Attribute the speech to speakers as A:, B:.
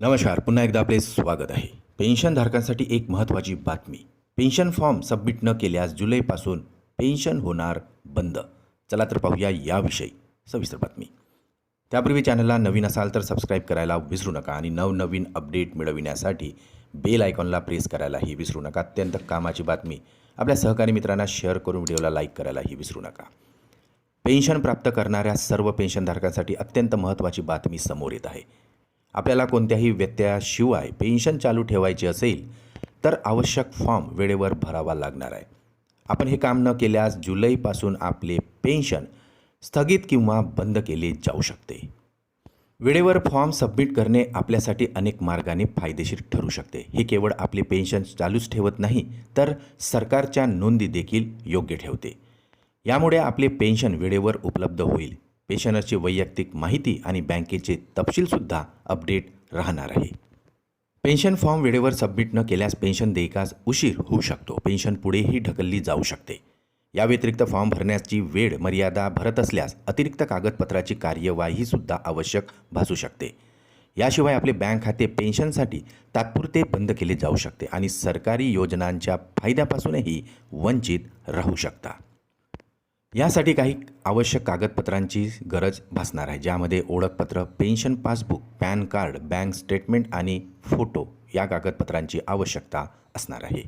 A: नमस्कार पुन्हा एकदा आपले स्वागत आहे. पेन्शनधारकांसाठी एक महत्त्वाची बातमी. पेन्शन फॉर्म सबमिट न केल्यास जुलैपासून पेन्शन होणार बंद. चला तर पाहूया याविषयी सविस्तर बातमी. त्यापूर्वी चॅनलला नवीन असाल तर सबस्क्राईब करायला विसरू नका आणि नवनवीन अपडेट मिळविण्यासाठी बेल आयकॉनला प्रेस करायलाही विसरू नका. अत्यंत कामाची बातमी. आपल्या सहकारी मित्रांना शेअर करून व्हिडिओला लाईक करायलाही विसरू नका. पेन्शन प्राप्त करणाऱ्या सर्व पेन्शनधारकांसाठी अत्यंत महत्त्वाची बातमी समोर येत आहे. आपल्याला कोणत्याही व्यत्ययाशिवाय पेन्शन चालू ठेवायची असेल तर आवश्यक फॉर्म वेळेवर भरावा लागणार आहे. आपण हे काम न केल्यास जुलैपासून आपले पेन्शन स्थगित किंवा बंद केले जाऊ शकते. वेळेवर फॉर्म सबमिट करणे आपल्यासाठी अनेक मार्गाने फायदेशीर ठरू शकते. हे केवळ आपले पेन्शन चालूच ठेवत नाही तर सरकारच्या नोंदी देखील योग्य ठेवते. यामुळे आपले पेन्शन वेळेवर उपलब्ध होईल. पेन्शनरची वैयक्तिक माहिती आणि बँकेचे तपशीलसुद्धा अपडेट राहणार आहे. पेन्शन फॉर्म वेळेवर सबमिट न केल्यास पेन्शन देयकास उशीर होऊ शकतो. पेन्शन पुढेही ढकलली जाऊ शकते. या व्यतिरिक्त फॉर्म भरण्याची वेळ मर्यादा भरत असल्यास अतिरिक्त कागदपत्राची कार्यवाहीसुद्धा आवश्यक भासू शकते. याशिवाय आपले बँक खाते पेन्शनसाठी तात्पुरते बंद केले जाऊ शकते आणि सरकारी योजनांच्या फायद्यापासूनही वंचित राहू शकता. यासाठी काही आवश्यक कागदपत्रांची गरज भासणार आहे ज्यामध्ये ओळखपत्र pension passbook PAN card bank statement आणि फोटो या कागदपत्रांची आवश्यकता असणार आहे.